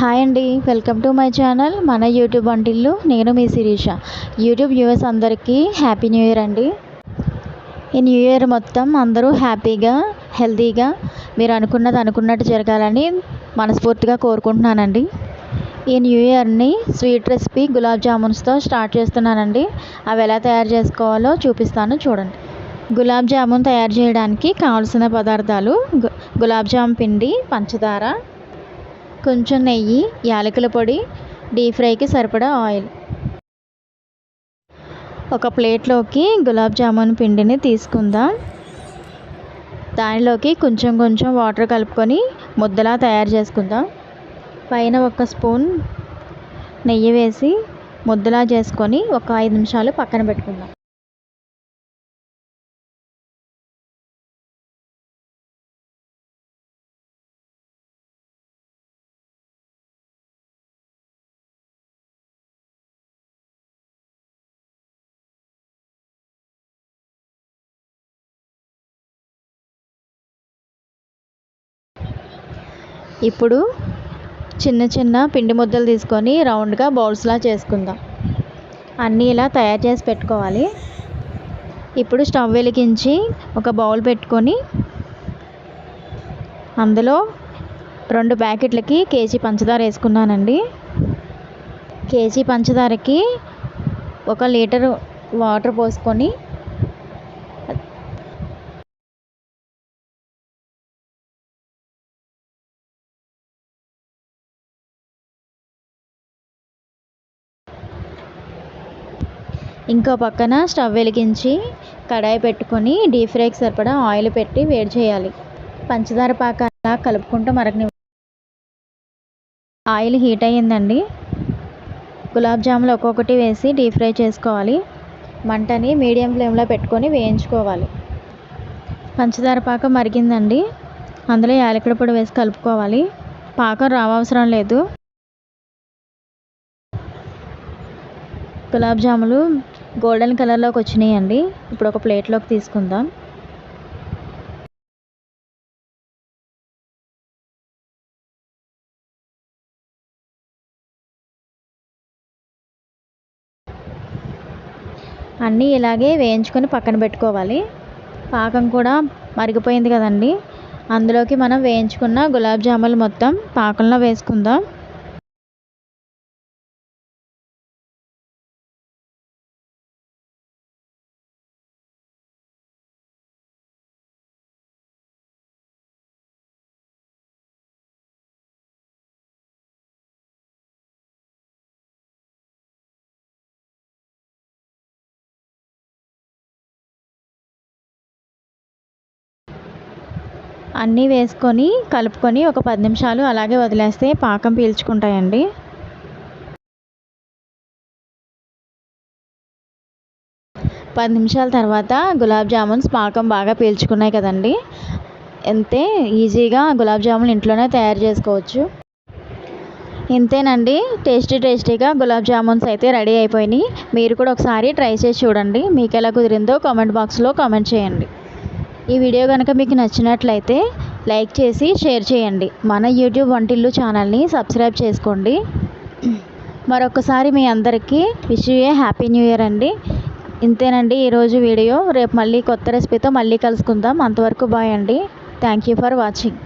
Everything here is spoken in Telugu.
హాయ్ అండి వెల్కమ్ టు మై ఛానల్. మన యూట్యూబ్ వంటిల్లు నేను మీ శిరీష. యూట్యూబ్ వ్యూవర్స్ అందరికీ హ్యాపీ న్యూ ఇయర్ అండి. ఈ న్యూ ఇయర్ మొత్తం అందరూ హ్యాపీగా హెల్తీగా మీరు అనుకున్నది అనుకున్నట్టు జరగాలని మనస్ఫూర్తిగా కోరుకుంటున్నానండి. ఈ న్యూ ఇయర్ని స్వీట్ రెసిపీ గులాబ్ జామున్స్తో స్టార్ట్ చేస్తున్నానండి. అవి ఎలా తయారు చేసుకోవాలో చూపిస్తాను చూడండి. గులాబ్ జామున్ తయారు చేయడానికి కావాల్సిన పదార్థాలు గులాబ్ జామ్ పిండి పంచదార కొంచెం నెయ్యి యాలకుల పొడి డీప్ ఫ్రైకి సరిపడా ఆయిల్. ఒక ప్లేట్లోకి గులాబ్ జామున్ పిండిని తీసుకుందాం. దానిలోకి కొంచెం కొంచెం వాటర్ కలుపుకొని ముద్దలా తయారు చేసుకుందాం. పైన ఒక స్పూన్ నెయ్యి వేసి ముద్దలా చేసుకొని ఒక ఐదు నిమిషాలు పక్కన పెట్టుకుందాం. ఇప్పుడు చిన్న చిన్న పిండి ముద్దలు తీసుకొని రౌండ్గా బౌల్స్లా చేసుకుందాం. అన్నీ ఇలా తయారు చేసి పెట్టుకోవాలి. ఇప్పుడు స్టవ్ వెలిగించి ఒక బౌల్ పెట్టుకొని అందులో రెండు ప్యాకెట్లకి కేజీ పంచదార వేసుకున్నానండి. కేజీ పంచదారకి ఒక లీటర్ వాటర్ పోసుకొని ఇంకో పక్కన స్టవ్ వెలిగించి కడాయి పెట్టుకొని డీప్ ఫ్రైకి సరిపడా ఆయిల్ పెట్టి వేడి చేయాలి. పంచదార పాక అలా కలుపుకుంటూ మరగని ఆయిల్ హీట్ అయ్యిందండి. గులాబ్ జాములు ఒక్కొక్కటి వేసి డీప్ ఫ్రై చేసుకోవాలి. మంటని మీడియం ఫ్లేమ్లో పెట్టుకొని వేయించుకోవాలి. పంచదార పాక మరిగిందండి. అందులో యాలకుల పొడి వేసి కలుపుకోవాలి. పాకం రావసరం లేదు. గులాబ్ జాములు గోల్డెన్ కలర్లోకి వచ్చినాయండి. ఇప్పుడు ఒక ప్లేట్లోకి తీసుకుందాం. అన్నీ ఇలాగే వేయించుకొని పక్కన పెట్టుకోవాలి. పాకం కూడా మరిగిపోయింది కదండి. అందులోకి మనం వేయించుకున్న గులాబ్ జాములు మొత్తం పాకంలో వేసుకుందాం. అన్నీ వేసుకొని కలుపుకొని ఒక పది నిమిషాలు అలాగే వదిలేస్తే పాకం పీల్చుకుంటాయండి. పది నిమిషాల తర్వాత గులాబ్ జామున్స్ పాకం బాగా పీల్చుకున్నాయి కదండి. అంతే ఈజీగా గులాబ్ జామున్ ఇంట్లోనే తయారు చేసుకోవచ్చు. ఇంతేనండి. టేస్టీ టేస్టీగా గులాబ్ జామున్స్ అయితే రెడీ అయిపోయినాయి. మీరు కూడా ఒకసారి ట్రై చేసి చూడండి. మీకు ఎలా కుదిరిందో కామెంట్ బాక్స్లో కామెంట్ చేయండి. ఈ వీడియో కనుక మీకు నచ్చినట్లయితే లైక్ చేసి షేర్ చేయండి. మన యూట్యూబ్ వంటిల్లు ఛానల్ని సబ్స్క్రైబ్ చేసుకోండి. మరొకసారి మీ అందరికీ wish a happy new year అండి. ఇంతేనండి ఈరోజు వీడియో. రేపు మళ్ళీ కొత్త రెసిపీతో మళ్ళీ కలుసుకుందాం. అంతవరకు బాయ్ అండి. Thank you for watching.